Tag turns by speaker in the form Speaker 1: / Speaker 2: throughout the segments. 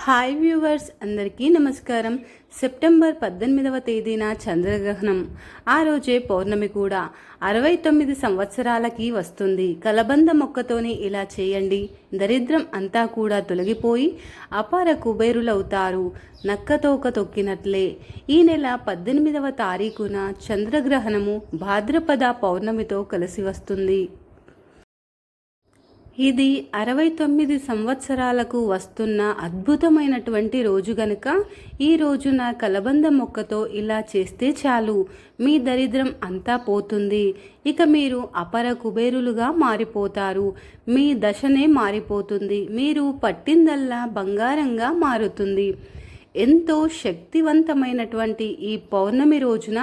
Speaker 1: Hi viewers అందరికీ నమస్కారం. September పద్దెనిమిదవ తేదీన చంద్రగ్రహణం. ఆ రోజే పౌర్ణమి కూడా. అరవై తొమ్మిది సంవత్సరాలకి వస్తుంది. కలబంద మొక్కతోనే ఇలా చేయండి. దరిద్రం అంతా కూడా తొలగిపోయి అపార కుబేరులవుతారు. నక్కతోక తొక్కినట్లే. ఈ నెల పద్దెనిమిదవ తారీఖున చంద్రగ్రహణము భాద్రపద పౌర్ణమితో కలిసి వస్తుంది. ఇది అరవై తొమ్మిది సంవత్సరాలకు వస్తున్న అద్భుతమైనటువంటి రోజు గనుక ఈ రోజున కలబంద మొక్కతో ఇలా చేస్తే చాలు. మీ దరిద్రం అంతా పోతుంది. ఇక మీరు అపర కుబేరులుగా మారిపోతారు. మీ దశనే మారిపోతుంది. మీరు పట్టిందల్లా బంగారంగా మారుతుంది. ఎంతో శక్తివంతమైనటువంటి ఈ పౌర్ణమి రోజున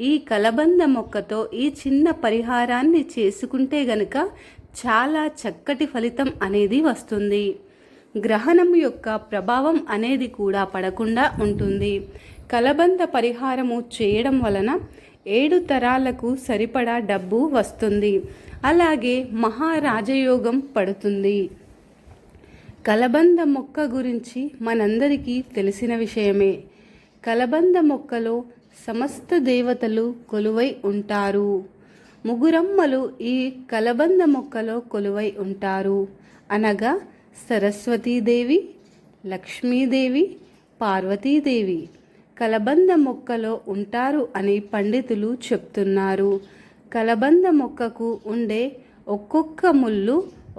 Speaker 1: ఈ కలబంద మొక్కతో ఈ చిన్న పరిహారాన్ని చేసుకుంటే గనుక చాలా చక్కటి ఫలితం అనేది వస్తుంది. గ్రహణం యొక్క ప్రభావం అనేది కూడా పడకుండా ఉంటుంది. కలబంద పరిహారము చేయడం వలన ఏడు తరాలకు సరిపడా డబ్బు వస్తుంది. అలాగే మహారాజయోగం పడుతుంది. కలబంద మొక్క గురించి మనందరికీ తెలిసిన విషయమే. కలబంద మొక్కలో సమస్త దేవతలు కొలువై ఉంటారు. ముగురమ్మలు ఈ కలబంద మొక్కలో కొలువై ఉంటారు. అనగా సరస్వతీదేవి లక్ష్మీదేవి పార్వతీదేవి కలబంద మొక్కలో ఉంటారు అని పండితులు చెప్తున్నారు. కలబంద మొక్కకు ఉండే ఒక్కొక్క ముళ్ళు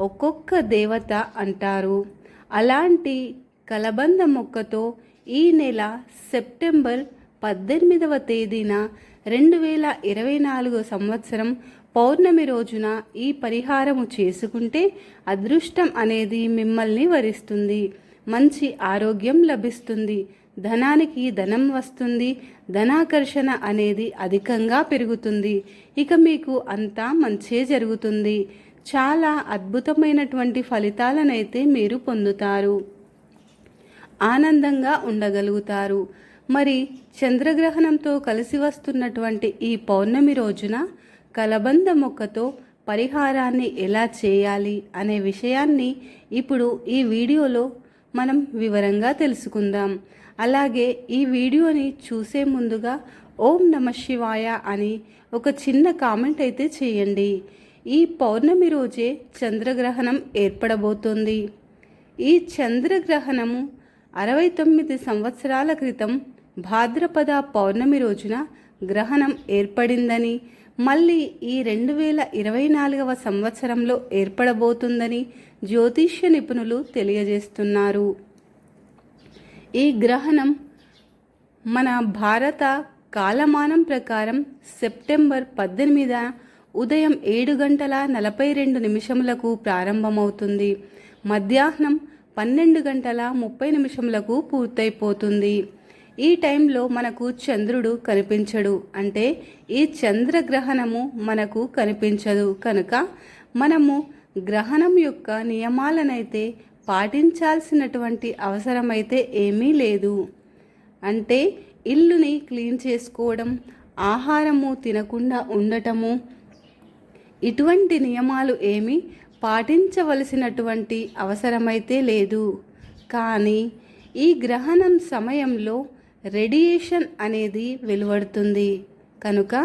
Speaker 1: ఒక్కొక్క దేవత అంటారు. అలాంటి కలబంద మొక్కతో ఈ నెల సెప్టెంబర్ పద్దెనిమిదవ తేదీన రెండు వేల ఇరవై నాలుగు సంవత్సరం పౌర్ణమి రోజున ఈ పరిహారము చేసుకుంటే అదృష్టం అనేది మిమ్మల్ని వరిస్తుంది. మంచి ఆరోగ్యం లభిస్తుంది. ధనానికి ధనం వస్తుంది. ధనాకర్షణ అనేది అధికంగా పెరుగుతుంది. ఇక మీకు అంతా మంచే జరుగుతుంది. చాలా అద్భుతమైనటువంటి ఫలితాలనైతే మీరు పొందుతారు. ఆనందంగా ఉండగలుగుతారు. మరి చంద్రగ్రహణంతో కలిసి వస్తున్నటువంటి ఈ పౌర్ణమి రోజున కలబంద మొక్కతో పరిహారాన్ని ఎలా చేయాలి అనే విషయాన్ని ఇప్పుడు ఈ వీడియోలో మనం వివరంగా తెలుసుకుందాం. అలాగే ఈ వీడియోని చూసే ముందుగా ఓం నమ శివాయ అని ఒక చిన్న కామెంట్ అయితే చేయండి. ఈ పౌర్ణమి రోజే చంద్రగ్రహణం ఏర్పడబోతోంది. ఈ చంద్రగ్రహణము అరవై తొమ్మిది సంవత్సరాల క్రితం భాద్రపద పౌర్ణమి రోజున గ్రహణం ఏర్పడిందని మళ్ళీ ఈ రెండు వేల ఇరవై నాలుగవ సంవత్సరంలో ఏర్పడబోతుందని జ్యోతిష్య నిపుణులు తెలియజేస్తున్నారు. ఈ గ్రహణం మన భారత కాలమానం ప్రకారం సెప్టెంబర్ పద్దెనిమిద ఉదయం ఏడు గంటల నలభై రెండు నిమిషములకు ప్రారంభమవుతుంది. మధ్యాహ్నం పన్నెండు గంటల ముప్పై నిమిషములకు పూర్తయిపోతుంది. ఈ టైంలో మనకు చంద్రుడు కనిపించడు. అంటే ఈ చంద్రగ్రహణము మనకు కనిపించదు. కనుక మనము గ్రహణం యొక్క నియమాలనైతే పాటించాల్సినటువంటి అవసరమైతే ఏమీ లేదు. అంటే ఇల్లుని క్లీన్ చేసుకోవడం ఆహారము తినకుండా ఉండటము ఇటువంటి నియమాలు ఏమీ పాటించవలసినటువంటి అవసరమైతే లేదు. కానీ ఈ గ్రహణం సమయంలో రేడియేషన్ అనేది వెలువడుతుంది. కనుక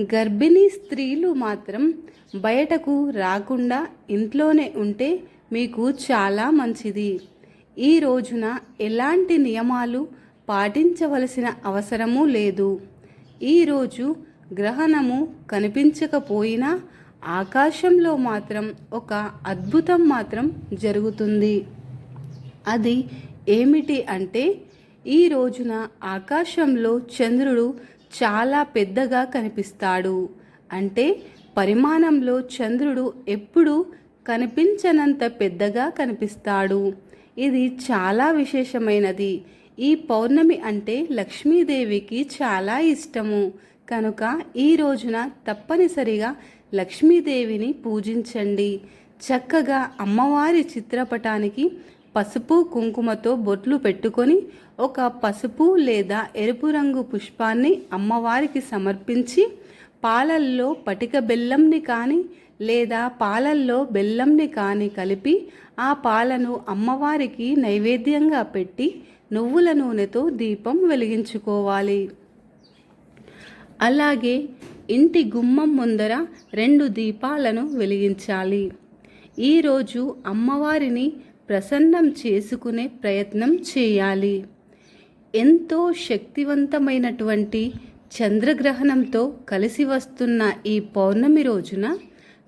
Speaker 1: గర్భిణీ స్త్రీలు మాత్రం బయటకు రాకుండా ఇంట్లోనే ఉంటే మీకు చాలా మంచిది. ఈ రోజున ఎలాంటి నియమాలు పాటించవలసిన అవసరము లేదు. ఈరోజు గ్రహణము కనిపించకపోయినా ఆకాశంలో మాత్రం ఒక అద్భుతం మాత్రం జరుగుతుంది. అది ఏమిటి అంటే ఈ రోజున ఆకాశంలో చంద్రుడు చాలా పెద్దగా కనిపిస్తాడు. అంటే పరిమాణంలో చంద్రుడు ఎప్పుడు కనిపించనంత పెద్దగా కనిపిస్తాడు. ఇది చాలా విశేషమైనది. ఈ పౌర్ణమి అంటే లక్ష్మీదేవికి చాలా ఇష్టము. కనుక ఈ రోజున తప్పనిసరిగా లక్ష్మీదేవిని పూజించండి. చక్కగా అమ్మవారి చిత్రపటానికి పసుపు కుంకుమతో బొట్లు పెట్టుకొని ఒక పసుపు లేదా ఎరుపు రంగు పుష్పాన్ని అమ్మవారికి సమర్పించి పాలల్లో పటిక బెల్లంని కానీ లేదా పాలల్లో బెల్లంని కానీ కలిపి ఆ పాలను అమ్మవారికి నైవేద్యంగా పెట్టి నువ్వుల నూనెతో దీపం వెలిగించుకోవాలి. అలాగే ఇంటి గుమ్మం ముందర రెండు దీపాలను వెలిగించాలి. ఈరోజు అమ్మవారిని ప్రసన్నం చేసుకునే ప్రయత్నం చేయాలి. ఎంతో శక్తివంతమైనటువంటి చంద్రగ్రహణంతో కలిసి వస్తున్న ఈ పౌర్ణమి రోజున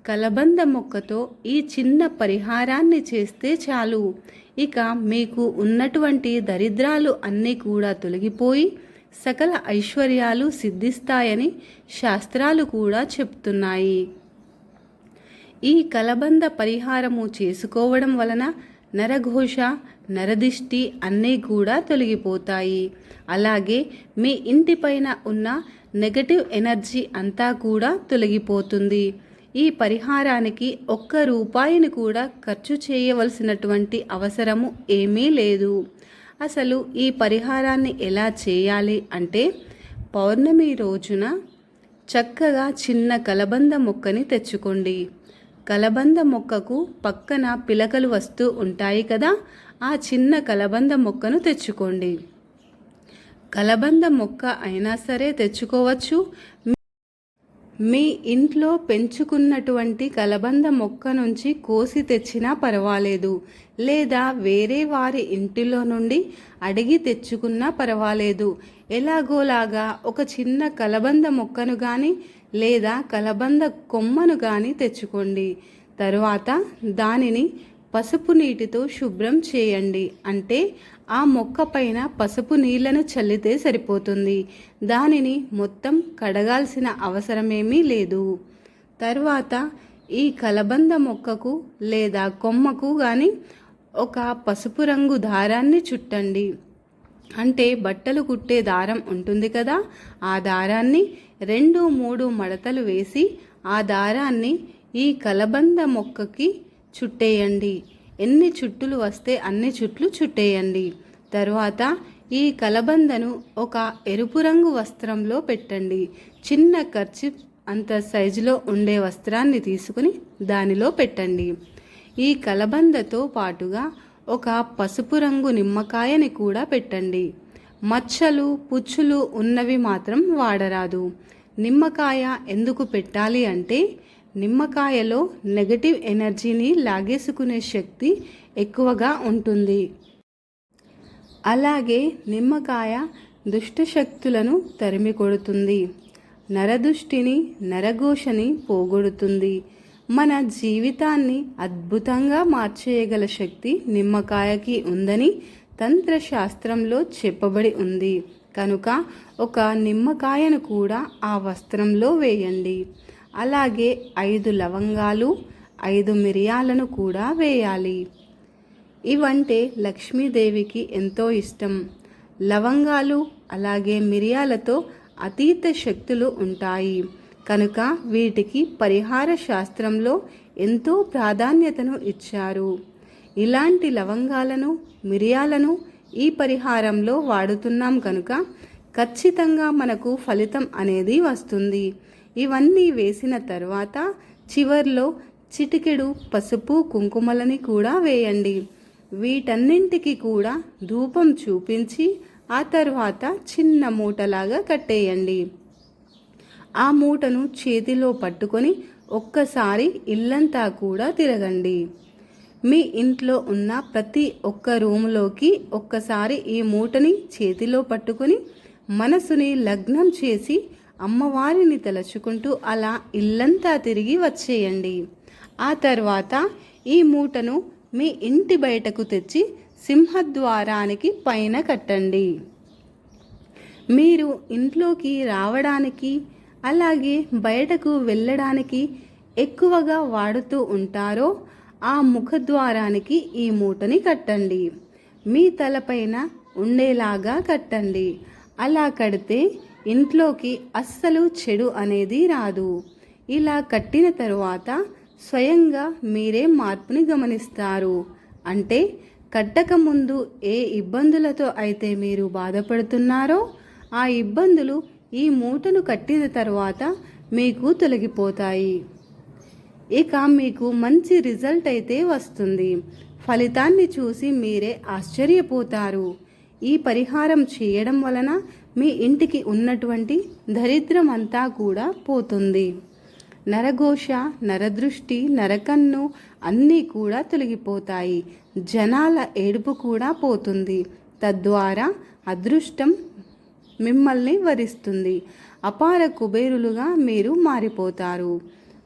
Speaker 1: కలబంద మొక్కతో ఈ చిన్న పరిహారాన్ని చేస్తే చాలు. ఇక మీకు ఉన్నటువంటి దరిద్రాలు అన్నీ కూడా తొలగిపోయి సకల ఐశ్వర్యాలు సిద్ధిస్తాయని శాస్త్రాలు కూడా చెప్తున్నాయి. ఈ కలబంద పరిహారము చేసుకోవడం వలన నరఘోష నరదిష్టి అన్నీ కూడా తొలగిపోతాయి. అలాగే మీ ఇంటిపైన ఉన్న నెగటివ్ ఎనర్జీ అంతా కూడా తొలగిపోతుంది. ఈ పరిహారానికి ఒక్క రూపాయిని కూడా ఖర్చు చేయవలసినటువంటి అవసరము ఏమీ లేదు. అసలు ఈ పరిహారాన్ని ఎలా చేయాలి అంటే పౌర్ణమి రోజున చక్కగా చిన్న కలబంద మొక్కని తెచ్చుకోండి. కలబంద మొక్కకు పక్కన పిలకలు వస్తూ ఉంటాయి కదా ఆ చిన్న కలబంద మొక్కను తెచ్చుకోండి. కలబంద మొక్క అయినా సరే తెచ్చుకోవచ్చు. మీ ఇంట్లో పెంచుకున్నటువంటి కలబంద మొక్క నుంచి కోసి తెచ్చినా పర్వాలేదు. లేదా వేరే వారి ఇంటిలో నుండి అడిగి తెచ్చుకున్నా పర్వాలేదు. ఎలాగోలాగా ఒక చిన్న కలబంద మొక్కను కానీ లేదా కలబంద కొమ్మను కానీ తెచ్చుకోండి. తరువాత దానిని పసుపు నీటితో శుభ్రం చేయండి. అంటే ఆ మొక్క పైన పసుపు నీళ్ళను చల్లితే సరిపోతుంది. దానిని మొత్తం కడగాల్సిన అవసరమేమీ లేదు. తర్వాత ఈ కలబంద మొక్కకు లేదా కొమ్మకు కానీ ఒక పసుపు రంగు దారాన్ని చుట్టండి. అంటే బట్టలు కుట్టే దారం ఉంటుంది కదా ఆ దారాన్ని రెండు మూడు మడతలు వేసి ఆ దారాన్ని ఈ కలబంద మొక్కకి చుట్టేయండి. ఎన్ని చుట్టులు వస్తే అన్ని చుట్లు చుట్టేయండి. తరువాత ఈ కలబందను ఒక ఎరుపు రంగు వస్త్రంలో పెట్టండి. చిన్న ఖర్చు అంత సైజులో ఉండే వస్త్రాన్ని తీసుకుని దానిలో పెట్టండి. ఈ కలబందతో పాటుగా ఒక పసుపు రంగు నిమ్మకాయని కూడా పెట్టండి. మచ్చలు పుచ్చులు ఉన్నవి మాత్రం వాడరాదు. నిమ్మకాయ ఎందుకు పెట్టాలి అంటే నిమ్మకాయలో నెగటివ్ ఎనర్జీని లాగేసుకునే శక్తి ఎక్కువగా ఉంటుంది. అలాగే నిమ్మకాయ దుష్టశక్తులను తరిమి కొడుతుంది నరదుష్టిని నరఘోషని పోగొడుతుంది. మన జీవితాన్ని అద్భుతంగా మార్చేయగల శక్తి నిమ్మకాయకి ఉందని తంత్రశాస్త్రంలో చెప్పబడి ఉంది. కనుక ఒక నిమ్మకాయను కూడా ఆ వస్త్రంలో వేయండి. అలాగే ఐదు లవంగాలు ఐదు మిరియాలను కూడా వేయాలి. ఇవంటే లక్ష్మీదేవికి ఎంతో ఇష్టం. లవంగాలు అలాగే మిరియాలతో అతీత శక్తులు ఉంటాయి. కనుక వీటికి పరిహార శాస్త్రంలో ఎంతో ప్రాధాన్యతను ఇచ్చారు. ఇలాంటి లవంగాలను మిరియాలను ఈ పరిహారంలో వాడుతున్నాం కనుక ఖచ్చితంగా మనకు ఫలితం అనేది వస్తుంది. ఇవన్నీ వేసిన తర్వాత చివర్లో చిటికెడు పసుపు కుంకుమలని కూడా వేయండి. వీటన్నింటికి కూడా ధూపం చూపించి ఆ తర్వాత చిన్న మూటలాగా కట్టేయండి. ఆ మూటను చేతిలో పట్టుకొని ఒక్కసారి ఇల్లంతా కూడా తిరగండి. మీ ఇంట్లో ఉన్న ప్రతి ఒక్క రూములోకి ఒక్కసారి ఈ మూటని చేతిలో పట్టుకొని మనసుని లగ్నం చేసి అమ్మవారిని తలుచుకుంటూ అలా ఇల్లంతా తిరిగి వచ్చేయండి. ఆ తర్వాత ఈ మూటను మీ ఇంటి బయటకు తెచ్చి సింహద్వారానికి పైన కట్టండి. మీరు ఇంట్లోకి రావడానికి అలాగే బయటకు వెళ్ళడానికి ఎక్కువగా వాడుతూ ఉంటారో ఆ ముఖద్వారానికి ఈ మూటని కట్టండి. మీ తలపైన ఉండేలాగా కట్టండి. అలా కడితే ఇంట్లోకి అస్సలు చెడు అనేది రాదు. ఇలా కట్టిన తరువాత స్వయంగా మీరే మార్పుని గమనిస్తారు. అంటే కట్టకముందు ఏ ఇబ్బందులతో అయితే మీరు బాధపడుతున్నారో ఆ ఇబ్బందులు ఈ మూటను కట్టిన తర్వాత మీకు తొలగిపోతాయి. ఇక మీకు మంచి రిజల్ట్ అయితే వస్తుంది. ఫలితాన్ని చూసి మీరే ఆశ్చర్యపోతారు. ఈ పరిహారం చేయడం వలన మీ ఇంటికి ఉన్నటువంటి దరిద్రం అంతా కూడా పోతుంది. నరఘోష నరదృష్టి నరకన్ను అన్నీ కూడా తొలగిపోతాయి. జనాల ఏడుపు కూడా పోతుంది. తద్వారా అదృష్టం మిమ్మల్ని వరిస్తుంది. అపార కుబేరులుగా మీరు మారిపోతారు.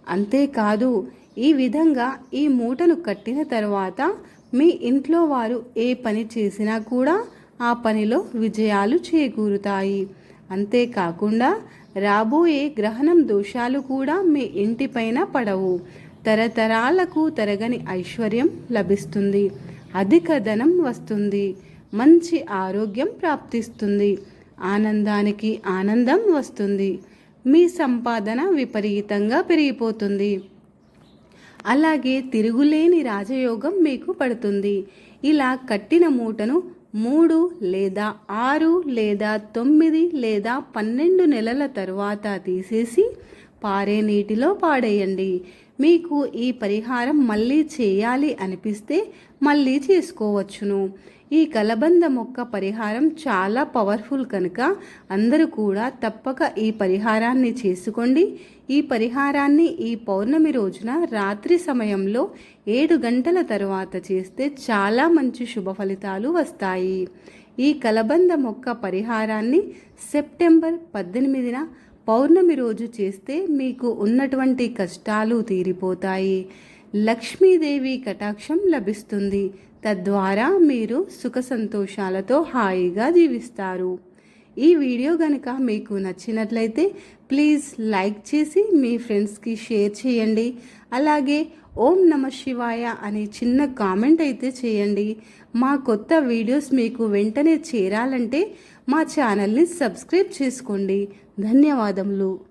Speaker 1: అంతేకాదు ఈ విధంగా ఈ మూటను కట్టిన తర్వాత మీ ఇంట్లో వారు ఏ పని చేసినా కూడా ఆ పనిలో విజయాలు చేకూరుతాయి. అంతేకాకుండా రాబోయే గ్రహణం దోషాలు కూడా మీ ఇంటిపైన పడవు. తరతరాలకు తరగని ఐశ్వర్యం లభిస్తుంది. అధిక ధనం వస్తుంది. మంచి ఆరోగ్యం ప్రాప్తిస్తుంది. ఆనందానికి ఆనందం వస్తుంది. మీ సంపాదన విపరీతంగా పెరిగిపోతుంది. అలాగే తిరుగులేని రాజయోగం మీకు పడుతుంది. ఇలా కట్టిన మూటను మూడు లేదా ఆరు లేదా తొమ్మిది లేదా పన్నెండు నెలల తరువాత తీసేసి పారే నీటిలో పాడేయండి. మీకు ఈ పరిహారం మళ్ళీ చేయాలి అనిపిస్తే మళ్ళీ చేసుకోవచ్చును. ఈ కలబంద మొక్క పరిహారం చాలా పవర్ఫుల్ కనుక అందరూ కూడా తప్పక ఈ పరిహారాన్ని చేసుకోండి. ఈ పరిహారాన్ని ఈ పౌర్ణమి రోజున రాత్రి సమయంలో ఏడు గంటల తరువాత చేస్తే చాలా మంచి శుభ ఫలితాలు వస్తాయి. ఈ కలబంద మొక్క పరిహారాన్ని సెప్టెంబర్ పద్దెనిమిదిన పౌర్ణమి రోజు చేస్తే మీకు ఉన్నటువంటి కష్టాలు తీరిపోతాయి. లక్ష్మీదేవి కటాక్షం లభిస్తుంది. తద్వారా మీరు సుఖ సంతోషాలతో హాయిగా జీవిస్తారు. ఈ వీడియో కనుక మీకు నచ్చినట్లయితే ప్లీజ్ లైక్ చేసి మీ ఫ్రెండ్స్కి షేర్ చేయండి. అలాగే ఓం నమ శివాయ అనే చిన్న కామెంట్ అయితే చేయండి. మా కొత్త వీడియోస్ మీకు వెంటనే చేరాలంటే మా ఛానల్ని సబ్స్క్రైబ్ చేసుకోండి. ధన్యవాదములు.